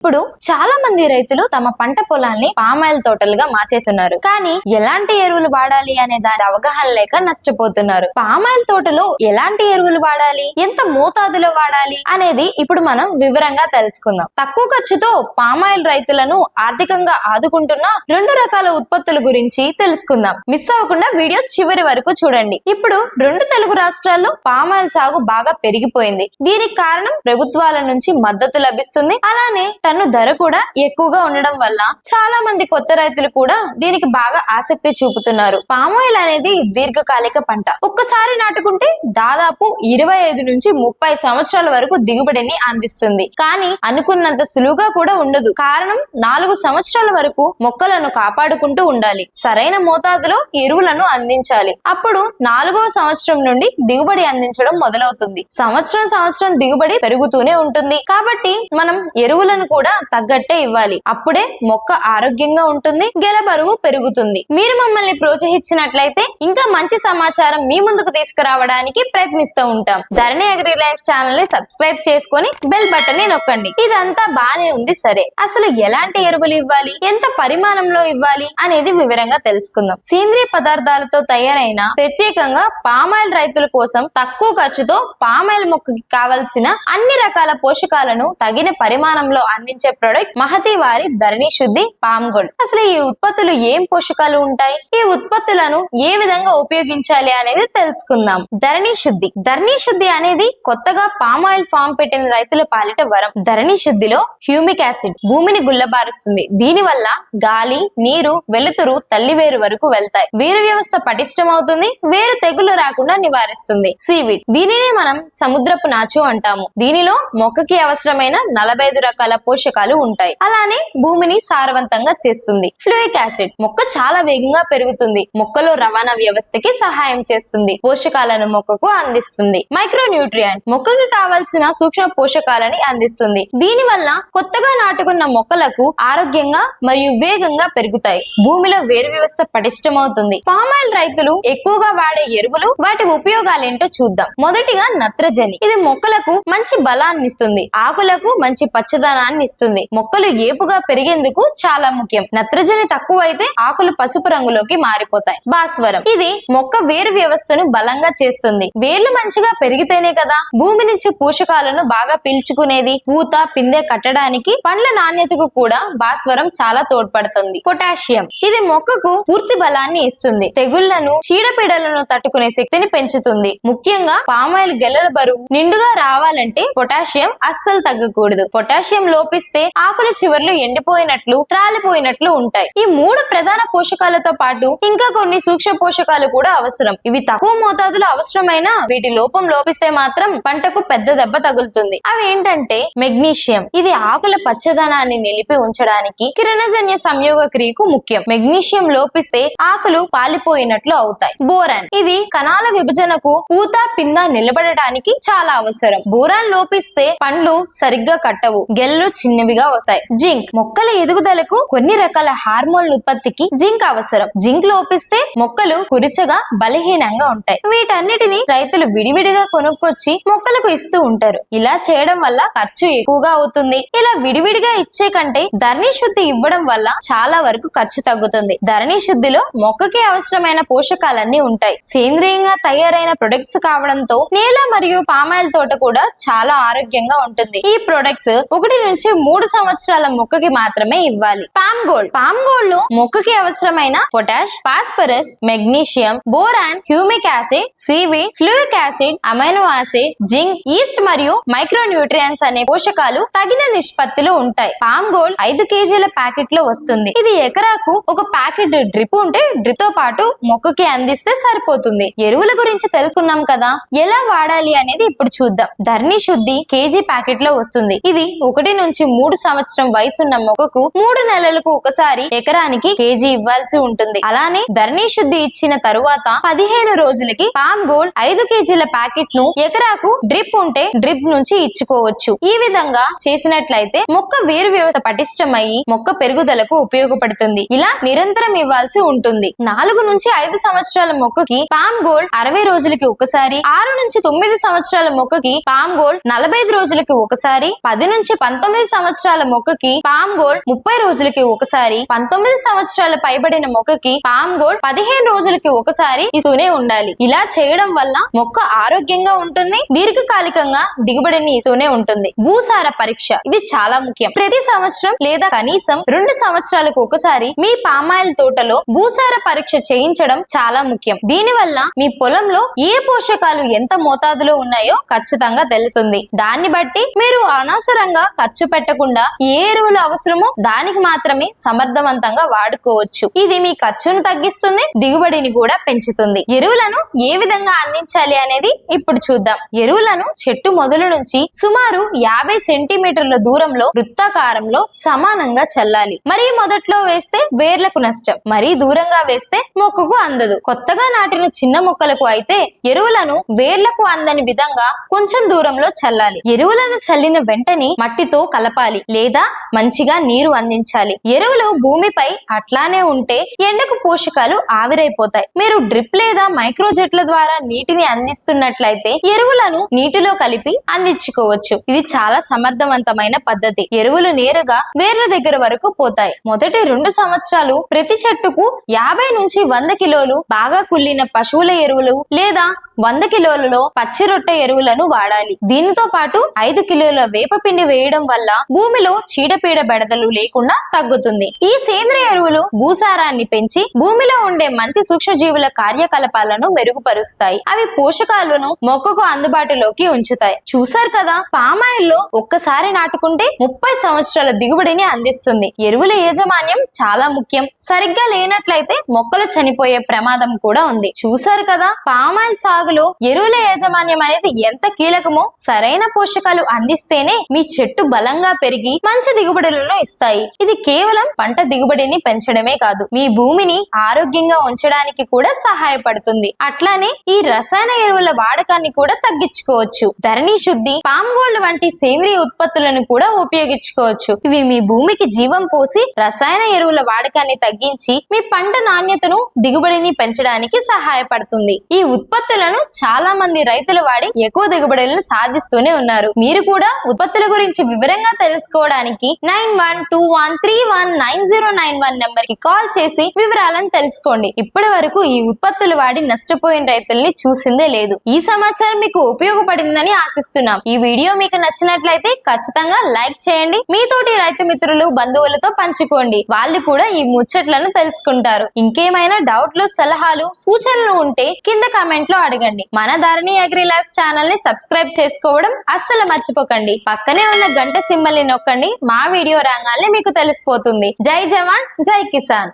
ఇప్పుడు చాలా మంది రైతులు తమ పంట పొలాల్ని పామాయిల్ తోటలుగా మార్చేస్తున్నారు. కానీ ఎలాంటి ఎరువులు వాడాలి అనే దాని అవగాహన లేక నష్టపోతున్నారు. పామాయిల్ తోటలో ఎలాంటి ఎరువులు వాడాలి? ఎంత మోతాదులో వాడాలి? అనేది ఇప్పుడు మనం వివరంగా తెలుసుకుందాం. తక్కువ ఖర్చుతో పామాయిల్ రైతులను ఆర్థికంగా ఆదుకుంటున్న రెండు రకాల ఉత్పత్తుల గురించి తెలుసుకుందాం. మిస్ అవ్వకుండా వీడియో చివరి వరకు చూడండి. ఇప్పుడు రెండు తెలుగు రాష్ట్రాల్లో పామాయిల్ సాగు బాగా పెరిగిపోయింది. దీనికి కారణం ప్రభుత్వాల నుంచి మద్దతు లభిస్తుంది. అలానే టన్ను ధర కూడా ఎక్కువగా ఉండడం వల్ల చాలా మంది కొత్త రైతులు కూడా దీనికి బాగా ఆసక్తి చూపుతున్నారు. పామాయిల్ అనేది దీర్ఘకాలిక పంట. ఒక్కసారి నాటుకుంటే దాదాపు ఇరవై ఐదు నుంచి ముప్పై సంవత్సరాల వరకు దిగుబడిని అందిస్తుంది. కానీ అనుకున్నంత సులువుగా కూడా ఉండదు. కారణం నాలుగు సంవత్సరాల వరకు మొక్కలను కాపాడుకుంటూ ఉండాలి. సరైన మోతాదులో ఎరువులను అందించాలి. అప్పుడు నాలుగవ సంవత్సరం నుండి దిగుబడి అందించడం మొదలవుతుంది. సంవత్సరం సంవత్సరం దిగుబడి పెరుగుతూనే ఉంటుంది. కాబట్టి మనం ఎరువులను కూడా కూడా తగ్గట్టే ఇవ్వాలి. అప్పుడే మొక్క ఆరోగ్యంగా ఉంటుంది గెల బరువు పెరుగుతుంది. మీరు మమ్మల్ని ప్రోత్సహించినట్లయితే ఇంకా మంచి సమాచారం మీ ముందుకు తీసుకురావడానికి ప్రయత్నిస్తూ ఉంటాం. ధరణి అగ్రి లైఫ్ ఛానల్ని సబ్స్క్రైబ్ చేసుకొని బెల్ బటన్ని నొక్కండి. ఇదంతా బానే ఉంది సరే. అసలు ఎలాంటి ఎరువులు ఇవ్వాలి? ఎంత పరిమాణంలో ఇవ్వాలి? అనేది వివరంగా తెలుసుకుందాం. సేంద్రియ పదార్థాలతో తయారైన ప్రత్యేకంగా పామాయిల్ రైతుల కోసం తక్కువ ఖర్చుతో పామాయిల్ మొక్కకి కావలసిన అన్ని రకాల పోషకాలను తగిన పరిమాణంలో అందించే ప్రొడక్ట్ మహతి వారి ధరణి శుద్ధి పామ్ గోల్డ్ అసలు ఈ ఉత్పత్తులు ఏం పోషకాలు ఉంటాయి? ఈ ఉత్పత్తులను ఏ విధంగా ఉపయోగించాలి అనేది తెలుసుకుందాం. ధరణి శుద్ధి. ధరణి శుద్ధి అనేది కొత్తగా పామ్ ఆయిల్ ఫామ్ పెట్టిన రైతుల పాలిట వరం. ధరణి శుద్ధిలో హ్యూమిక్ యాసిడ్ భూమిని గుల్లబారుస్తుంది. దీని వల్ల గాలి నీరు వెలుతురు తల్లి వేరు వరకు వెళ్తాయి. వేరు వ్యవస్థ పటిష్టమవుతుంది వేరు తెగులు రాకుండా నివారిస్తుంది. సీవిడ్. దీనినే మనం సముద్రపు నాచు అంటాము. దీనిలో మొక్కకి అవసరమైన నలభై ఐదు రకాల పోషకాలు ఉంటాయి. అలానే భూమిని సారవంతంగా చేస్తుంది. ఫ్లూయిక్ యాసిడ్ మొక్క చాలా వేగంగా పెరుగుతుంది. మొక్కలో రవాణా వ్యవస్థకి సహాయం చేస్తుంది. పోషకాలను మొక్కకు అందిస్తుంది. మైక్రో న్యూట్రియంట్ మొక్కకి కావాల్సిన సూక్ష్మ పోషకాలని అందిస్తుంది. దీని వల్ల కొత్తగా నాటుకున్న మొక్కలకు ఆరోగ్యంగా మరియు వేగంగా పెరుగుతాయి. భూమిలో వేరు వ్యవస్థ పటిష్టమవుతుంది. పామాయిల్ రైతులు ఎక్కువగా వాడే ఎరువులు వాటి ఉపయోగాలేంటో చూద్దాం. మొదటిగా నత్రజని. ఇది మొక్కలకు మంచి బలాన్ని ఇస్తుంది ఆకులకు మంచి పచ్చదనాన్ని ఇస్తుంది మొక్కలు ఏపుగా పెరిగేందుకు చాలా ముఖ్యం. నత్రజని తక్కువైతే ఆకులు పసుపు రంగులోకి మారిపోతాయి. భాస్వరం. ఇది మొక్క వేరు వ్యవస్థను బలంగా చేస్తుంది. వేర్లు మంచిగా పెరిగితేనే కదా భూమి నుంచి పోషకాలను బాగా పీల్చుకునేది. పూత పిందె కట్టడానికి పండ్ల నాణ్యతకు కూడా భాస్వరం చాలా తోడ్పడుతుంది. పొటాషియం. ఇది మొక్కకు పూర్తి బలాన్ని ఇస్తుంది. తెగుళ్ళను చీడపీడలను తట్టుకునే శక్తిని పెంచుతుంది. ముఖ్యంగా పామాయిల్ గెల్లల బరువు నిండుగా రావాలంటే పొటాషియం అస్సలు తగ్గకూడదు. పొటాషియం లోపిస్తే ఆకుల చివర్లు ఎండిపోయినట్లు రాలిపోయినట్లు ఉంటాయి. ఈ మూడు ప్రధాన పోషకాలతో పాటు ఇంకా కొన్ని సూక్ష్మ పోషకాలు కూడా అవసరం. ఇవి తక్కువ మోతాదులో అవసరమైన వీటి లోపం లోపిస్తే మాత్రం పంటకు పెద్ద దెబ్బ తగులుతుంది. అవి ఏంటంటే మెగ్నీషియం. ఇది ఆకుల పచ్చదనాన్ని నిలిపి ఉంచడానికి కిరణజన్య సంయోగ క్రియకు ముఖ్యం. మెగ్నీషియం లోపిస్తే ఆకులు పాలిపోయినట్లు అవుతాయి. బోరాన్. ఇది కణాల విభజనకు పూత పింద నిలబడటానికి చాలా అవసరం. బోరాన్ లోపిస్తే పండ్లు సరిగ్గా కట్టవు. గెల్లు చిన్నవిగా వస్తాయి. జింక్ మొక్కల ఎదుగుదలకు కొన్ని రకాల హార్మోన్ల ఉత్పత్తికి జింక్ అవసరం. జింక్ లోపిస్తే మొక్కలు కురిచగా బలహీనంగా ఉంటాయి. వీటన్నిటిని రైతులు విడివిడిగా కొనుక్కొచ్చి మొక్కలకు ఇస్తూ ఉంటారు. ఇలా చేయడం వల్ల ఖర్చు ఎక్కువగా అవుతుంది. ఇలా విడివిడిగా ఇచ్చే కంటే ధరణి శుద్ధి ఇవ్వడం వల్ల చాలా వరకు ఖర్చు తగ్గుతుంది. ధరణి శుద్ధిలో మొక్కకి అవసరమైన పోషకాలన్నీ ఉంటాయి. సేంద్రియంగా తయారైన ప్రొడక్ట్స్ కావడంతో నేల మరియు పామాయిల్ తోట కూడా చాలా ఆరోగ్యంగా ఉంటుంది. ఈ ప్రొడక్ట్స్ ఒకటి నుంచి మూడు సంవత్సరాల మొక్కకి మాత్రమే ఇవ్వాలి. Palm gold. పామ్ గోల్డ్లో మొక్కకి అవసరమైన potash phosphorus magnesium boron humic acid seaweed fulvic acid amino acid zinc yeast మరియు మైక్రో న్యూట్రియన్స్ అనే పోషకాలు తగిన నిష్పత్తిలో ఉంటాయి. పామ్ గోల్డ్ ఐదు కేజీల ప్యాకెట్లో వస్తుంది. ఇది ఎకరాకు ఒక ప్యాకెట్ డ్రిప్ ఉంటే డ్రిప్తో పాటు మొక్కకి అందిస్తే సరిపోతుంది. ఎరువుల గురించి తెలుసుకున్నాం కదా? ఎలా వాడాలి అనేది ఇప్పుడు చూద్దాం. ధర్ని శుద్ధి కేజీ ప్యాకెట్లో వస్తుంది. ఇది ఒకటి నుంచి మూడు సంవత్సరం వయసున్న మొక్కకు మూడు నెలలకు ఒకసారి ఎకరానికి కేజీ ఇవ్వాల్సి ఉంటుంది. అలానే ధరణి శుద్ధి ఇచ్చిన తరువాత పదిహేను రోజులకి పామ్ గోల్డ్ ఐదు కేజీల ప్యాకెట్ను ఎకరాకు డ్రిప్ ఉంటే డ్రిప్ నుంచి ఇచ్చుకోవచ్చు. ఈ విధంగా చేసినట్లయితే మొక్క వేరు వ్యవస్థ పటిష్టమయ్యి మొక్క పెరుగుదలకు ఉపయోగపడుతుంది. ఇలా నిరంతరం ఇవ్వాల్సి ఉంటుంది. నాలుగు నుంచి ఐదు సంవత్సరాల మొక్కకి పామ్ గోల్డ్ అరవై రోజులకి ఒకసారి ఆరు నుంచి తొమ్మిది సంవత్సరాల మొక్కకి పామ్ గోల్డ్ నలభై ఐదు రోజులకి ఒకసారి పది నుంచి పంతొమ్మిది సంవత్సరాల మొక్కకి పామ్ గోల్డ్ ముప్పై రోజులకి ఒకసారి పంతొమ్మిది సంవత్సరాల పైబడిన మొక్కకి పామ్ గోల్డ్ పదిహేను రోజులకి ఒకసారి ఇస్తూనే ఉండాలి. ఇలా చేయడం వల్ల మొక్క ఆరోగ్యంగా ఉంటుంది దీర్ఘకాలికంగా దిగుబడిని ఇస్తూనే ఉంటుంది. భూసార పరీక్ష ఇది చాలా ముఖ్యం. ప్రతి సంవత్సరం లేదా కనీసం రెండు సంవత్సరాలకు ఒకసారి మీ పామాయిల్ తోటలో భూసార పరీక్ష చేయించడం చాలా ముఖ్యం. దీని వల్ల మీ పొలంలో ఏ పోషకాలు ఎంత మోతాదులో ఉన్నాయో ఖచ్చితంగా తెలుస్తుంది. దాన్ని బట్టి మీరు అనవసరంగా ఖర్చు పెట్టకుండా ఏ ఎరువులు అవసరమో దానికి మాత్రమే సమర్థవంతంగా వాడుకోవచ్చు. ఇది మీ ఖర్చును తగ్గిస్తుంది దిగుబడిని కూడా పెంచుతుంది. ఎరువులను ఏ విధంగా అందించాలి అనేది ఇప్పుడు చూద్దాం. ఎరువులను చెట్టు మొదలు నుంచి సుమారు యాభై సెంటీమీటర్ల దూరంలో వృత్తాకారంలో సమానంగా చల్లాలి. మరీ మొదట్లో వేస్తే వేర్లకు నష్టం మరీ దూరంగా వేస్తే మొక్కకు అందదు. కొత్తగా నాటిన చిన్న మొక్కలకు అయితే ఎరువులను వేర్లకు అందని విధంగా కొంచెం దూరంలో చల్లాలి. ఎరువులను చల్లిన వెంటనే మట్టితో కలపాలి లేదా మంచిగా నీరు అందించాలి. ఎరువులు భూమిపై అట్లానే ఉంటే ఎండకు పోషకాలు ఆవిరైపోతాయి. మీరు డ్రిప్ లేదా మైక్రోజెట్ల ద్వారా నీటిని అందిస్తున్నట్లయితే ఎరువులను నీటిలో కలిపి అందించుకోవచ్చు. ఇది చాలా సమర్థవంతమైన పద్ధతి. ఎరువులు నేరుగా వేర్ల దగ్గర వరకు పోతాయి. మొదటి రెండు సంవత్సరాలు ప్రతి చెట్టుకు యాభై నుంచి వంద కిలోలు బాగా కుళ్ళిన పశువుల ఎరువులు లేదా వంద కిలోలలో పచ్చి రొట్టె ఎరువులను వాడాలి. దీనితో పాటు ఐదు కిలోల వేపపిండి వేయడం వల్ల భూమిలో చీడపీడ బెడదలు లేకుండా తగ్గుతుంది. ఈ సేంద్రియ ఎరువులు భూసారాన్ని పెంచి భూమిలో ఉండే మంచి సూక్ష్మజీవుల కార్యకలాపాలను మెరుగుపరుస్తాయి. అవి పోషకాలను మొక్కకు అందుబాటులోకి ఉంచుతాయి. చూసారు కదా పామాయిల్లో ఒక్కసారి నాటుకుంటే ముప్పై సంవత్సరాల దిగుబడిని అందిస్తుంది. ఎరువుల యాజమాన్యం చాలా ముఖ్యం. సరిగ్గా లేనట్లయితే మొక్కలు చనిపోయే ప్రమాదం కూడా ఉంది. చూసారు కదా పామాయిల్ సాగులో ఎరువుల యాజమాన్యం అనేది ఎంత కీలకమో సరైన పోషకాలు అందిస్తేనే మీ చెట్టు బలంగా పెరిగి మంచి దిగుబడులను ఇస్తాయి. ఇది కేవలం పంట దిగుబడిని పెంచడమే కాదు మీ భూమిని ఆరోగ్యంగా ఉంచడానికి కూడా సహాయపడుతుంది. అట్లానే ఈ రసాయన ఎరువుల వాడకాన్ని కూడా తగ్గించుకోవచ్చు. ధరణి శుద్ధి పామ్ గోల్డ్ వంటి సేంద్రియ ఉత్పత్తులను కూడా ఉపయోగించుకోవచ్చు. ఇవి మీ భూమికి జీవం పోసి రసాయన ఎరువుల వాడకాన్ని తగ్గించి మీ పంట నాణ్యతను దిగుబడిని పెంచడానికి సహాయపడుతుంది. ఈ ఉత్పత్తులను చాలా మంది రైతులు వాడి ఎక్కువ దిగుబడులను సాధిస్తూనే ఉన్నారు. మీరు కూడా ఉత్పత్తుల గురించి వివరంగా తెలుసుకోవడానికి nine one two one three one nine zero nine one నెంబర్కి కాల్ చేసి వివరాలను తెలుసుకోండి. ఇప్పటి వరకు ఈ ఉత్పత్తులు వాడి నష్టపోయిన రైతుల్ని చూసిందే లేదు. ఈ సమాచారం మీకు ఉపయోగపడిందని ఆశిస్తున్నాం. ఈ వీడియో మీకు నచ్చినట్లయితే ఖచ్చితంగా లైక్ చేయండి. మీతోటి రైతు మిత్రులు బంధువులతో పంచుకోండి. వాళ్ళు కూడా ఈ ముచ్చట్లను తెలుసుకుంటారు. ఇంకేమైనా డౌట్లు సలహాలు సూచనలు ఉంటే కింద కామెంట్లో అడగండి. మన ధరణి అగ్రి లైఫ్ ఛానల్ని సబ్స్క్రైబ్ చేసుకోవడం అస్సలు మర్చిపోకండి. పక్కనే ఉన్న గంట సింబల్ సింబల్ని నొక్కండి మా వీడియో రాగానే మీకు తెలిసిపోతుంది. జై జవాన్ జై కిసాన్.